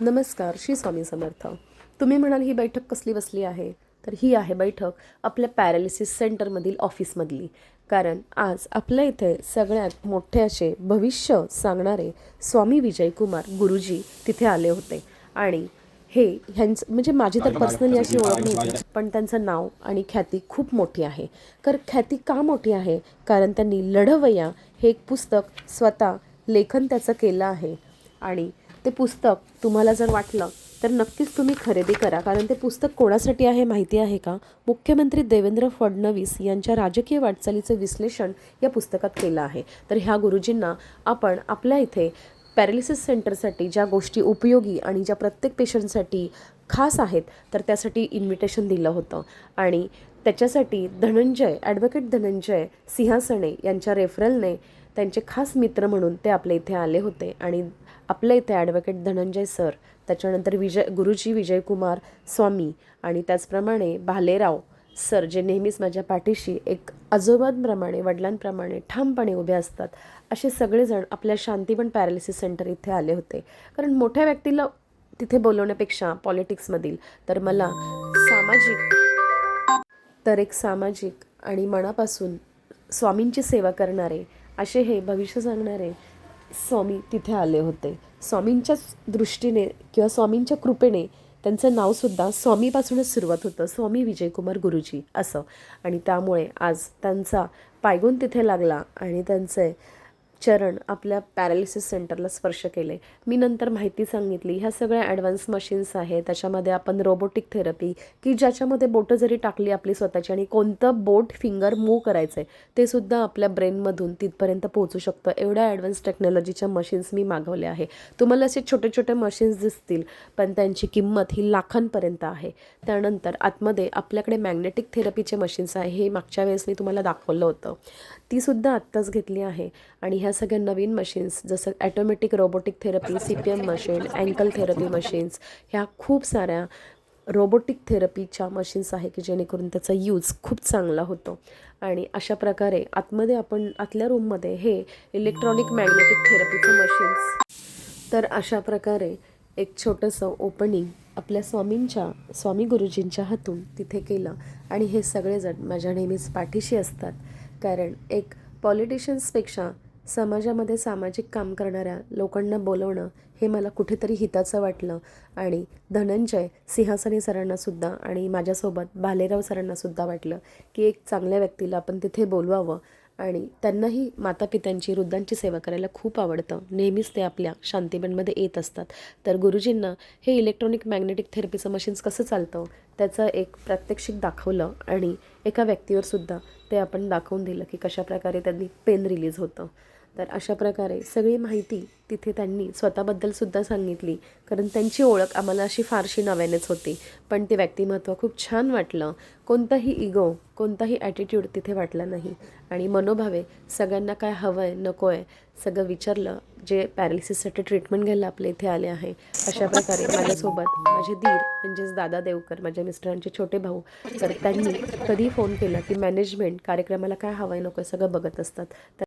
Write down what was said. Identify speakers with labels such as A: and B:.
A: नमस्कार श्री स्वामी समर्थ. तुम्ही म्हणाल ही बैठक कसली बसली आहे? तर ही आहे बैठक आपल्या पॅरालिसिस सेंटरमधील ऑफिसमधली. कारण आज आपल्या इथे सगळ्यात मोठे असे भविष्य सांगणारे स्वामी विजयकुमार गुरुजी तिथे आले होते. आणि हे ह्यांचं म्हणजे माझी तर पर्सनली अशी ओळख नव्हती पण त्यांचं नाव आणि ख्याती खूप मोठी आहे. तर ख्याती का मोठी आहे? कारण त्यांनी लढवय्या हे एक पुस्तक स्वतः लेखन त्याचं केलं आहे. आणि ते पुस्तक तुम्हाला जर वाटलं तर नक्कीच तुम्ही खरेदी करा. कारण ते पुस्तक कोणासाठी आहे माहिती आहे का? मुख्यमंत्री देवेंद्र फडणवीस यांच्या राजकीय वाटचालीचं विश्लेषण या पुस्तकात केलं आहे. तर ह्या गुरुजींना आपण आपल्या इथे पॅरालिसिस सेंटरसाठी ज्या गोष्टी उपयोगी आणि ज्या प्रत्येक पेशंटसाठी खास आहेत तर त्यासाठी इन्व्हिटेशन दिलं होतं. आणि त्याच्यासाठी धनंजय ॲडव्होकेट धनंजय सिंहासणे यांच्या रेफरलने त्यांचे खास मित्र म्हणून ते आपल्या इथे आले होते. आणि आपल्या इथे ॲडव्होकेट धनंजय सर त्याच्यानंतर विजय गुरुजी विजयकुमार स्वामी आणि त्याचप्रमाणे भालेराव सर जे नेहमीच माझ्या पाठीशी एक आजोबांप्रमाणे वडिलांप्रमाणे ठामपणे उभे असतात असे सगळेजण आपल्या शांतीपण पॅरालिसिस सेंटर इथे आले होते. कारण मोठ्या व्यक्तीला तिथे बोलवण्यापेक्षा पॉलिटिक्समधील तर मला सामाजिक तर एक सामाजिक आणि मनापासून स्वामींची सेवा करणारे असे हे भविष्य सांगणारे स्वामी तिथे आले होते. स्वामींच्याच दृष्टीने किंवा स्वामींच्या कृपेने त्यांचं नावसुद्धा स्वामीपासूनच सुरुवात होतं स्वामी विजयकुमार गुरुजी असं. आणि त्यामुळे आज त्यांचा पायगुण तिथे लागला आणि त्यांचे चरण आपल्या पॅरालिसिस सेंटरला स्पर्श केले. मी नंतर माहिती सांगितली ह्या सगळ्या ॲडव्हान्स मशीन्स आहेत त्याच्यामध्ये आपण रोबोटिक थेरपी की ज्याच्यामध्ये बोटं जरी टाकली आपली स्वतःची आणि कोणतं बोट फिंगर मूव करायचं आहे ते सुद्धा आपल्या ब्रेनमधून तिथपर्यंत पोहोचू शकतं. एवढ्या ॲडव्हान्स टेक्नॉलॉजीच्या मशीन्स मी मागवल्या आहे. तुम्हाला असे छोटे छोटे मशीन्स दिसतील पण त्यांची किंमत ही लाखांपर्यंत आहे. त्यानंतर आतमध्ये आपल्याकडे मॅग्नेटिक थेरपीचे मशीन्स आहे हे मागच्या वेळेस मी तुम्हाला दाखवलं होतं. तीसुद्धा आत्ताच घेतली आहे. आणि ह्या सगळ्या नवीन मशीन्स जसं automatic robotic therapy C P M machine ankle therapy machines ह्या खूप साऱ्या रोबोटिक थेरपीच्या मशीन्स आहे की जेणेकरून त्याचा यूज खूप चांगला होतो. आणि अशा प्रकारे आतमध्ये आपण आतल्या रूममध्ये हे इलेक्ट्रॉनिक मॅग्नेटिक थेरपीचं मशीन्स तर अशा प्रकारे एक छोटंसं ओपनिंग आपल्या स्वामींच्या स्वामी गुरुजींच्या हातून तिथे केलं. आणि हे सगळेजण माझ्या नेहमीच पाठीशी असतात. कारण एक पॉलिटिशियन्सपेक्षा समाजामध्ये सामाजिक काम करणाऱ्या लोकांना बोलवणं हे मला कुठेतरी हिताचं वाटलं. आणि धनंजय सिंहासनी सरांनासुद्धा आणि माझ्यासोबत भालेराव सरांनासुद्धा वाटलं की एक चांगल्या व्यक्तीला आपण तिथे बोलवावं. आणि त्यांनाही मातापित्यांची वृद्धांची सेवा करायला खूप आवडतं. नेहमीच ते आपल्या शांतीबनमध्ये येत असतात. तर गुरुजींना हे इलेक्ट्रॉनिक मॅग्नेटिक थेरपीचं मशीन्स कसं चालतं त्याचं एक प्रात्यक्षिक दाखवलं आणि एका व्यक्तीवर सुद्धा ते आपण दाखवून दिलं की कशाप्रकारे त्यांनी पेन रिलीज होतं. तर अशा प्रकारे सगळी माहिती तिथे त्यांनी स्वतःबद्दल सुद्धा सांगितली. कारण त्यांची ओळख आम्हाला अशी फारशी नव्यानेच होती. पण ते व्यक्तिमत्व खूप छान वाटलं. कोणताही इगो कोणताही ॲटिट्यूड तिथे वाटला नाही. आणि मनोभावे सगळ्यांना काय हवं आहे नको आहे सगळं विचारलं जे पॅरालिसिससाठी ट्रीटमेंट घ्यायला आपल्या इथे आले आहे अशा प्रकारे माझ्यासोबत माझे दीर म्हणजेच दादा देवकर माझ्या मिस्टरांचे छोटे भाऊ तर त्यांनी कधी फोन केला की मॅनेजमेंट कार्यक्रमाला काय हवं आहे नको आहे सगळं बघत असतात. तर